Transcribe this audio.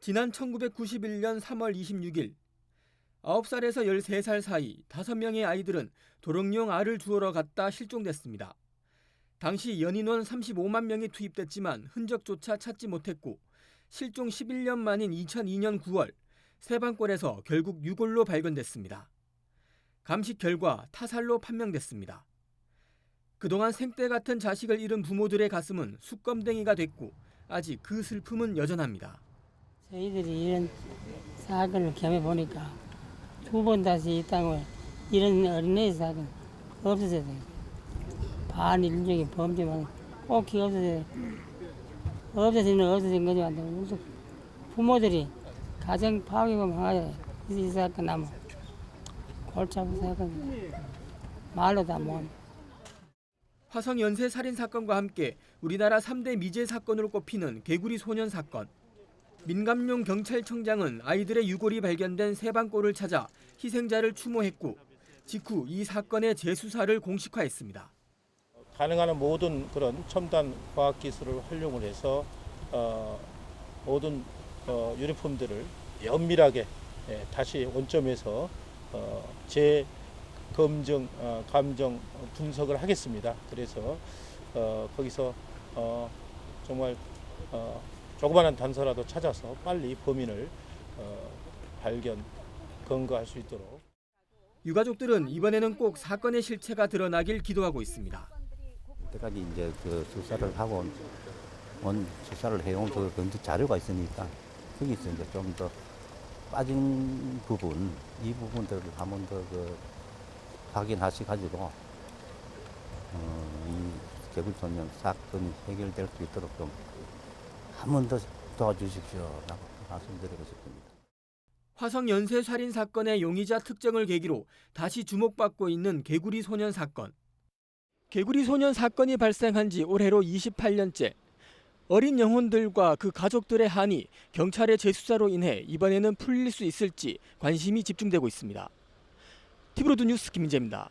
지난 1991년 3월 26일 9살에서 13살 사이 5명의 아이들은 도롱뇽 알을 주우러 갔다 실종됐습니다. 당시 연인원 35만 명이 투입됐지만 흔적조차 찾지 못했고 실종 11년 만인 2002년 9월 세방골에서 결국 유골로 발견됐습니다. 감식 결과 타살로 판명됐습니다. 그동안 생떼 같은 자식을 잃은 부모들의 가슴은 숙검댕이가 됐고 아직 그 슬픔은 여전합니다. 저희들이 이런 사건을 경험해 보니까 두 번 다시 이 땅을 이런 어린애 사건 없어져야 돼요. 반인종의 범죄만 꼭히 없어져야 돼요. 없어지는 없어진 거지만 우리 부모들이 가정 파괴범 하에 이 사건 나면 골치 아픈 사건 말로 다 못. 화성 연쇄 살인 사건과 함께 우리나라 3대 미제 사건으로 꼽히는 개구리 소년 사건. 민감용 경찰청장은 아이들의 유골이 발견된 세방골을 찾아 희생자를 추모했고 직후 이 사건의 재수사를 공식화했습니다. 가능한 한 모든 그런 첨단 과학 기술을 활용을 해서 어, 모든 어, 유니폼들을 면밀하게 예, 다시 원점에서 어, 재검증, 어, 감정 분석을 하겠습니다. 그래서 어, 거기서 어, 정말 어, 조그마한 단서라도 찾아서 빨리 범인을 어, 발견, 검거할 수 있도록. 유가족들은 이번에는 꼭 사건의 실체가 드러나길 기도하고 있습니다. 여태까지 이제 그 수사를 하고 온 수사를 해온 그 검증 자료가 있으니까 거기서 이제 좀 더 빠진 부분 이 부분들을 한 번 더그 확인하셔가지고 어, 이 개굴소년 사건이 해결될 수 있도록 좀 한 번 더 도와주십시오라고 말씀드리고 싶습니다. 화성 연쇄 살인 사건의 용의자 특정을 계기로 다시 주목받고 있는 개구리 소년 사건. 개구리 소년 사건이 발생한 지 올해로 28년째. 어린 영혼들과 그 가족들의 한이 경찰의 재수사로 인해 이번에는 풀릴 수 있을지 관심이 집중되고 있습니다. 티브로드 뉴스 김민재입니다.